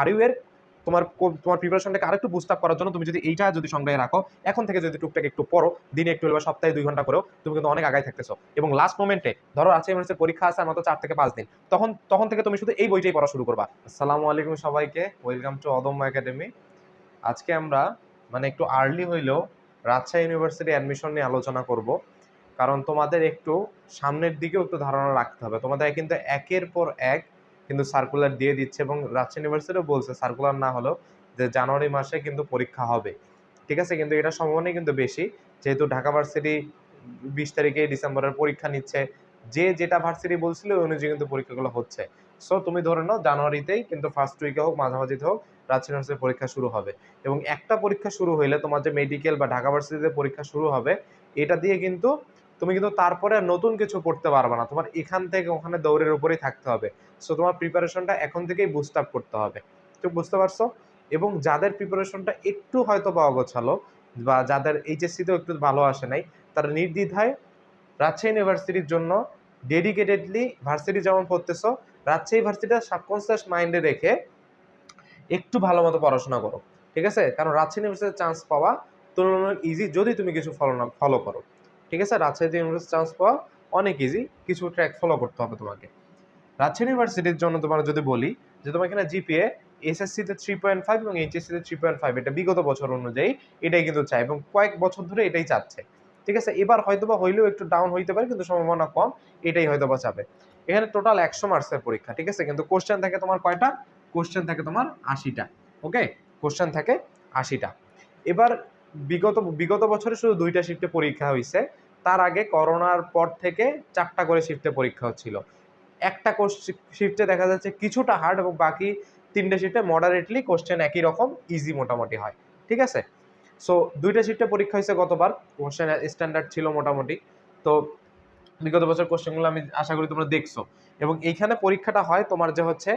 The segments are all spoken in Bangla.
আরইউ এর তোমার তোমার প্রিপারেশনটাকে আরেকটু বুস্ট আপ করার জন্য তুমি যদি এইটা যদি সংগ্রহে রাখো, এখন থেকে যদি টুকটাক একটু পড়ো, দিনে একটু বা সপ্তাহে দুই ঘণ্টা করেও, তুমি কিন্তু অনেক আগায় থাকতেছো। এবং লাস্ট মোমেন্টে ধরো আছে ইউনিভার্সিটির পরীক্ষা আছে আর মাত্র চার থেকে পাঁচ দিন, তখন তখন থেকে তুমি শুধু এই বইটাই পড়া শুরু করবা। আসসালামু আলাইকুম সবাইকে ওয়েলকাম টু অদম্য একাডেমি আজকে আমরা মানে একটু আর্লি হইলেও রাজশাহী ইউনিভার্সিটি অ্যাডমিশন নিয়ে আলোচনা করব, কারণ তোমাদের একটু সামনের দিকেও একটু ধারণা রাখতে হবে। তোমাদের কিন্তু একের পর এক কিন্তু সার্কুলার দিয়ে দিচ্ছে এবং রাজশাহী ইউনিভার্সিটিও বলছে সার্কুলার না হলেও যে জানুয়ারি মাসে কিন্তু পরীক্ষা হবে। ঠিক আছে? কিন্তু এটা সম্ভাবনাই কিন্তু বেশি। যেহেতু ঢাকা ভার্সিটি বিশ তারিখে ডিসেম্বরের পরীক্ষা নিচ্ছে, যে যেটা ভার্সিটি বলছিল ওই অনুযায়ী কিন্তু পরীক্ষাগুলো হচ্ছে। সো তুমি ধরে নাও জানুয়ারিতেই কিন্তু ফার্স্ট উইকে হোক, মাঝামাঝিতে হোক রাজশাহী ইউনিভার্সিটির পরীক্ষা শুরু হবে। এবং একটা পরীক্ষা শুরু হইলে তোমার যে মেডিকেল বা ঢাকা ভার্সিটিতে পরীক্ষা শুরু হবে, এটা দিয়ে কিন্তু তুমি কিন্তু তারপরে আর নতুন কিছু পড়তে পারবে না। তোমার এখান থেকে ওখানে দৌড়ের উপরেই থাকতে হবে। সো তোমার প্রিপারেশনটা এখন থেকেই বুস্ট আপ করতে হবে। তো বুঝতে পারছ? এবং যাদের প্রিপারেশনটা একটু হয়তো বা অগোছালো বা যাদের এইচএসসিতেও একটু ভালো আসে নাই, তারা নির্দ্বিধায় রাজশাহী ইউনিভার্সিটির জন্য ডেডিকেটেডলি ভার্সিটি যেমন পড়তেছো, রাজশাহী ভার্সিটিটা সাবকনসিয়াস মাইন্ডে রেখে একটু ভালো মতো পড়াশোনা করো। ঠিক আছে? কারণ রাজশাহী ইউনিভার্সিটির চান্স পাওয়া তুলনামূলক ইজি যদি তুমি কিছু ফলো না ফলো করো। ঠিক আছে? রাজশাহী ইউনিভার্সিটি চান্স পাওয়া অনেক ইজি কিছু ট্র্যাক ফলো করতে হবে তোমাকে। রাজশাহী ইউনিভার্সিটির জন্য তোমার যদি বলি যে তোমার এখানে জিপিএ এসএসসিতে থ্রি পয়েন্ট ফাইভ এবং এইচএসসিতে থ্রি পয়েন্ট ফাইভ এটা বিগত বছর অনুযায়ী এটাই কিন্তু চায় এবং কয়েক বছর ধরে এটাই চাচ্ছে। ঠিক আছে? এবার হয়তো বা হইলেও একটু ডাউন হইতে পারে কিন্তু সম্ভাবনা কম, এটাই হয়তো বা চাবে। এখানে টোটাল একশো মার্কসের পরীক্ষা, ঠিক আছে? কিন্তু কোশ্চেন থাকে তোমার কয়টা? কোশ্চেন থাকে তোমার আশিটা ওকে কোশ্চেন থাকে আশিটা। এবার বিগত বিগত বছরে শুধু দুইটা শিফটে পরীক্ষা হয়েছে তার আগে করোনার পর থেকে চারটা করে শিফটে পরীক্ষা হচ্ছিল। একটা শিফটে দেখা যাচ্ছে কিছুটা হার্ড এবং বাকি তিনটে শিফটে মডারেটলি কোশ্চেন একই রকম ইজি মোটামুটি হয়। ঠিক আছে? সো দুইটা শিফটে পরীক্ষা হয়েছে গতবার কোশ্চেন স্ট্যান্ডার্ড ছিল মোটামুটি। তো, বিগত বছর কোশ্চেনগুলো আমি আশা করি তোমরা দেখছ। এবং এইখানে পরীক্ষাটা হয় তোমার যে হচ্ছে,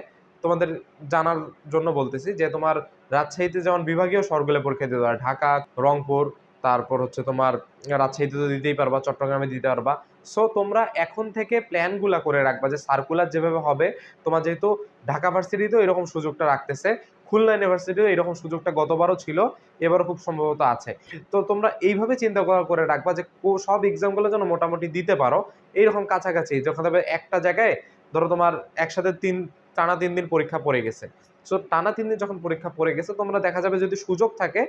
তোমাদের জানার জন্য বলতেছি যে তোমার রাজশাহীতে যেমন বিভাগীয় শহরগুলো পরীক্ষা দিতে ঢাকা, রংপুর তারপর হচ্ছে তোমার রাজশাহীতে তো দিতেই পারবা, চট্টগ্রামে দিতে পারবা। সো তোমরা এখন থেকে প্ল্যানগুলা করে রাখবা যে সার্কুলার যেভাবে হবে, তোমার যেহেতু ঢাকা ভার্সিটিতেও এরকম সুযোগটা রাখতেছে, খুলনা ইউনিভার্সিটিও এরকম সুযোগটা গতবারও ছিল, এবারও খুব সম্ভবত আছে। তো তোমরা এইভাবে চিন্তা করা- রাখবা যে সব এক্সামগুলো যেন মোটামুটি দিতে পারো, এইরকম কাছাকাছি। যখন তবে একটা জায়গায় ধরো তোমার একসাথে তিন টানা তিন দিন পরীক্ষা পড়ে গেছে। সো টানা তিন দিন যখন পরীক্ষা পড়ে গেছে, তোমরা দেখা যাবে যদি সুযোগ থাকে,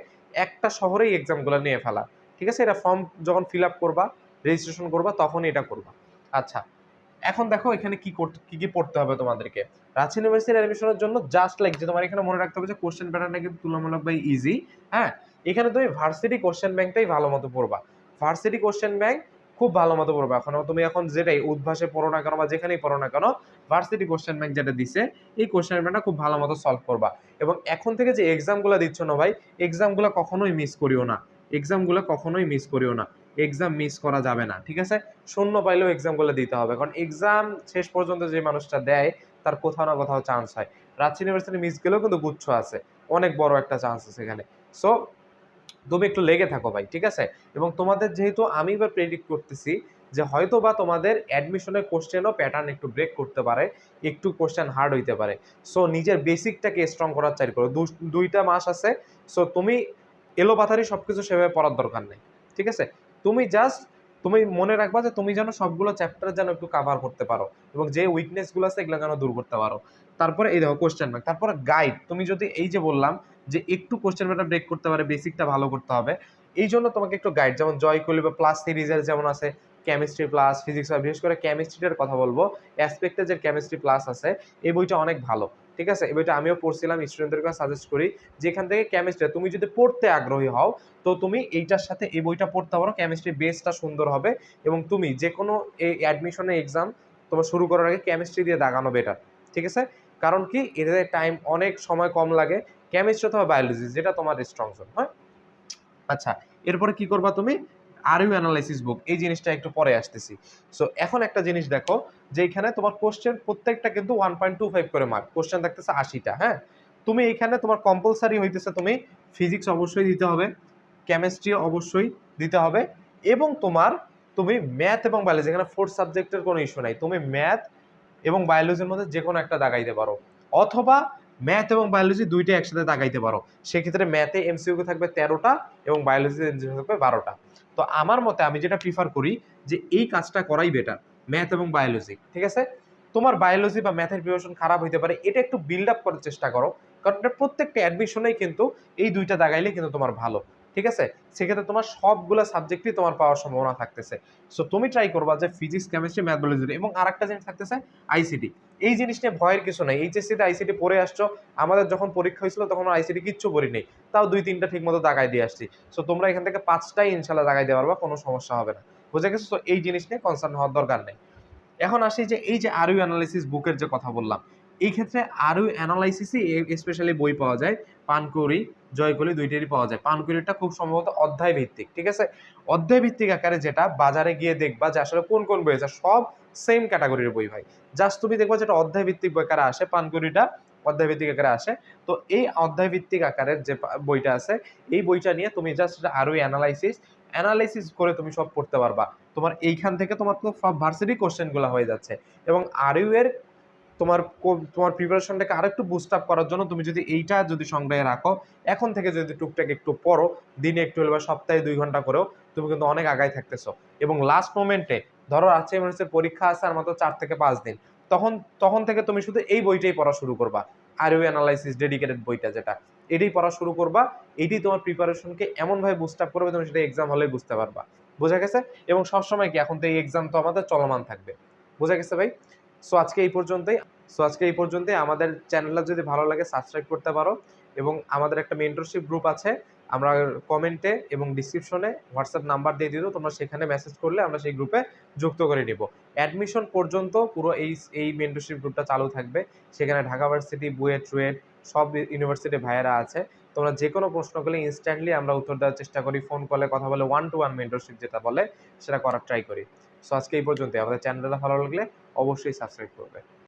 একটা শহরেই এক্সামগুলো নিয়ে ফেলা। ঠিক আছে? এটা ফর্ম যখন ফিল আপ করবা রেজিস্ট্রেশন করবা তখন এটা করবা। আচ্ছা এখন দেখো এখানে কি করতে, কি কি পড়তে হবে তোমাদেরকে। রাজশাহী ইউনিভার্সিটি অ্যাডমিশনের জন্য জাস্ট লাইক যে তোমার এখানে মনে রাখতে হবে যে কোশ্চেন প্যাটার্নটা কিন্তু তুলনামূলকভাবে ইজি হ্যাঁ? এখানে তুমি ভার্সিটি কোশ্চেন ব্যাংকটাই ভালো মতো পড়বা। ভার্সিটি কোশ্চেন ব্যাংক খুব ভালো মতো পড়বা। এখন তুমি এখন যেটাই উদ্ভাসে পড়ো না কেন বা যেখানেই পড়ো না কেন ভার্সিটি কোশ্চেন ব্যাংক যেটা দিছে, এই কোশ্চেন ব্যাংকটা খুব ভালো মতো সলভ করবা। এবং এখন থেকে যে এক্সামগুলো দিচ্ছ না ভাই এক্সামগুলো কখনোই মিস করিও না। এক্সামগুলো কখনোই মিস করিও না। এক্সাম মিস করা যাবে না, ঠিক আছে? শূন্য পাইলেও এক্সামগুলো দিতে হবে। কারণ এক্সাম শেষ পর্যন্ত যে মানুষটা দেয়, তার কোথাও না কোথাও চান্স হয়। রাজশাহী ইউনিভার্সিটি মিস গেলেও কিন্তু গুচ্ছ আছে। অনেক বড় একটা চান্স আছে এখানে। সো তুমি একটু লেগে থাকো ভাই, ঠিক আছে? এবং তোমাদের যেহেতু আমি এবার প্রেডিক্ট করতেছি যে হয়তো বা তোমাদের অ্যাডমিশনের কোশ্চেনও প্যাটার্ন একটু ব্রেক করতে পারে, একটু কোশ্চেন হার্ড হইতে পারে। সো নিজের বেসিকটাকে স্ট্রং করার চাই করো। দুইটা মাস আছে সো তুমি এলোপাথারি সব কিছু সেভাবে পড়ার দরকার নেই, ঠিক আছে? তুমি জাস্ট তুমি মনে রাখবা যে তুমি যেন সবগুলো চ্যাপ্টার যেন একটু কাভার করতে পারো এবং যে উইকনেসগুলো আছে এগুলো যেন দূর করতে পারো। তারপরে এই দেখো কোশ্চেন ব্যাংক তারপরে গাইড তুমি যদি এই যে বললাম যে একটু কোশ্চেন ব্যাংকটা ব্রেক করতে পারে বেসিকটা ভালো করতে হবে। এই জন্য তোমাকে একটু গাইড যেমন জয় কলি বা প্লাস সিরিজের যেমন আছে কেমিস্ট্রি প্লাস ফিজিক্স বা বিশেষ করে কেমিস্ট্রিটার কথা বলব অ্যাসপেক্টে যে কেমিস্ট্রি প্লাস আছে, এই বইটা অনেক ভালো। ঠিক আছে? এই বইটা আমিও পড়ছিলাম স্টুডেন্টদেরকে সাজেস্ট করি। যেখান থেকে কেমিস্ট্রি তুমি যদি পড়তে আগ্রহী হও, তো তুমি এইটার সাথে এই বইটা পড়তে পারো কেমিস্ট্রি বেসটা সুন্দর হবে এবং তুমি যে কোনো এই অ্যাডমিশনের এক্সাম তোমার শুরু করার আগে কেমিস্ট্রি দিয়ে দাগানো বেটার ঠিক আছে? কারণ কি? এতে টাইম অনেক সময় কম লাগে। কেমিস্ট্রি অথবা বায়োলজি যেটা তোমার স্ট্রং জোন হয়? আচ্ছা এরপরে কি করবা তুমি? আরইউ অ্যানালাইসিস বুক এই জিনিসটা একটু পরে আসতেছি। সো এখন একটা জিনিস দেখো, যে এখানে তোমার কোশ্চেন প্রত্যেকটা কিন্তু ওয়ান পয়েন্ট টু ফাইভ করে মার্ক কোশ্চেন থাকতেছে আশিটা হ্যাঁ? তুমি এখানে তোমার কম্পালসারি হইতেছে তুমি ফিজিক্স অবশ্যই দিতে হবে কেমিস্ট্রি অবশ্যই দিতে হবে, এবং তোমার, তুমি ম্যাথ এবং বায়োলজি এখানে ফোর্থ সাবজেক্টের কোনো ইস্যু নাই। তুমি ম্যাথ এবং বায়োলজির মধ্যে যে কোনো একটা দাগাইতে পারো। অথবা ম্যাথ এবং বায়োলজি দুইটা একসাথে দাগাইতে পারো। সেক্ষেত্রে ম্যাথে এমসিকিউ থাকবে তেরোটা এবং বায়োলজিতে এমসিকিউ থাকবে বারোটা। তো আমার মতে আমি যেটা প্রিফার করি যে এই কাজটা করাই বেটার ম্যাথ এবং বায়োলজি ঠিক আছে? তোমার বায়োলজি বা ম্যাথের প্রিপারেশন খারাপ হইতে পারে, এটা একটু বিল্ড আপ করার চেষ্টা করো। কারণ প্রত্যেকটা অ্যাডমিশনেই কিন্তু এই দুইটা দাগাইলে কিন্তু তোমার ভালো। ঠিক আছে? সেক্ষেত্রে তোমার সবগুলো সাবজেক্টই তোমার পাওয়ার সম্ভাবনা থাকতেছে। সো তুমি ট্রাই করবা যে ফিজিক্স কেমিস্ট্রি ম্যাথ বায়োলজি এবং আরেকটা জিনিস থাকতেছে আইসিটি এই জিনিস নিয়ে ভয়ের কিছু নাই। এইচএসসিতে আইসিটি পড়ে আসছো, আমাদের যখন পরীক্ষা হয়েছিল তখন আইসিটি কিচ্ছু পড়ি নেই। তাও দুই তিনটা ঠিক মতো দাগাই দিয়ে আসছি। সো তোমরা এখান থেকে পাঁচটাই ইনশাল্লাহ দাগাই দেওয়ার বা কোনো সমস্যা হবে না। বুঝে গেছো? তো এই জিনিস নিয়ে কনসার্ন হওয়ার দরকার নেই। এখন আসি যে, এই যে আরইউ অ্যানালাইসিস বুকের যে কথা বললাম এই ক্ষেত্রে আরইউ অ্যানালাইসিসই স্পেশালি বই পাওয়া যায়। পানকুড়ি, জয়কলি দুইটারই পাওয়া যায়। পানকুড়িটা খুব সম্ভবত অধ্যায় ভিত্তিক ঠিক আছে? অধ্যায় ভিত্তিক আকারে যেটা বাজারে গিয়ে দেখবা যে আসলে কোন কোন বই আছে, সব সেম ক্যাটাগরির বই ভাই। জাস্ট তুমি দেখবা যেটা অধ্যায় ভিত্তিক আকারে আসে, পানকুড়িটা অধ্যায় ভিত্তিক আকারে আসে। তো এই অধ্যায় ভিত্তিক আকারের যে বইটা আছে, এই বইটা নিয়ে তুমি জাস্ট আরও অ্যানালাইসিস অ্যানালাইসিস করে তুমি সব পড়তে পারবা। তোমার এইখান থেকে তোমার তো সব ভার্সিটি কোশ্চেনগুলো হয়ে যাচ্ছে। এবং আরইউ এর তোমার তোমার প্রিপারেশনটাকে আরেকটু বুস্ট আপ করার জন্য তুমি যদি এইটা যদি সংগ্রহে রাখো, এখন থেকে যদি টুকটাক একটু পড়ো, দিনে একটু হলে বা সপ্তাহে দুই ঘণ্টা করেও তুমি কিন্তু অনেক আগায় থাকতেছো। এবং লাস্ট মোমেন্টে ধরো আছে মানুষের পরীক্ষা আছে আর মাত্র চার থেকে পাঁচ দিন, তখন তখন থেকে তুমি শুধু এই বইটাই পড়া শুরু করবা। আরইউ অ্যানালাইসিস ডেডিকেটেড বইটা যেটা, এটাই পড়া শুরু করবা এটি তোমার প্রিপারেশনকে এমনভাবে বুস্ট আপ করবে তুমি সেটা এক্সাম হলে বুঝতে পারবা। বোঝা গেছে? এবং সবসময় কি, এখন তো এই এক্সাম তো আমাদের চলমান থাকবে। বোঝা গেছে ভাই? সো আজকে এই পর্যন্তই। সো আজকে এই পর্যন্তই। আমাদের চ্যানেলটা যদি ভালো লাগে সাবস্ক্রাইব করতে পারো। এবং আমাদের একটা মেন্টরশিপ গ্রুপ আছে, আমরা কমেন্টে এবং ডিসক্রিপশনে হোয়াটসঅ্যাপ নাম্বার দিয়ে দিও। তোমরা সেখানে মেসেজ করলে আমরা সেই গ্রুপে যুক্ত করে নিব। অ্যাডমিশন পর্যন্ত পুরো এই এই মেন্টরশিপ গ্রুপটা চালু থাকবে। সেখানে ঢাকা ভার্সিটি, বুয়েট রুয়েট সব ইউনিভার্সিটি ভাইয়েরা আছে। তোমরা যে কোনো প্রশ্ন করলে ইনস্ট্যান্টলি আমরা উত্তর দেওয়ার চেষ্টা করি। ফোন কলে কথা বলে ওয়ান টু ওয়ান মেন্টরশিপ যেটা বলে, সেটা করার ট্রাই করি। সো আজকে এই পর্যন্ত আমাদের চ্যানেলটা ভালো লাগলে অবশ্যই সাবস্ক্রাইব করবে।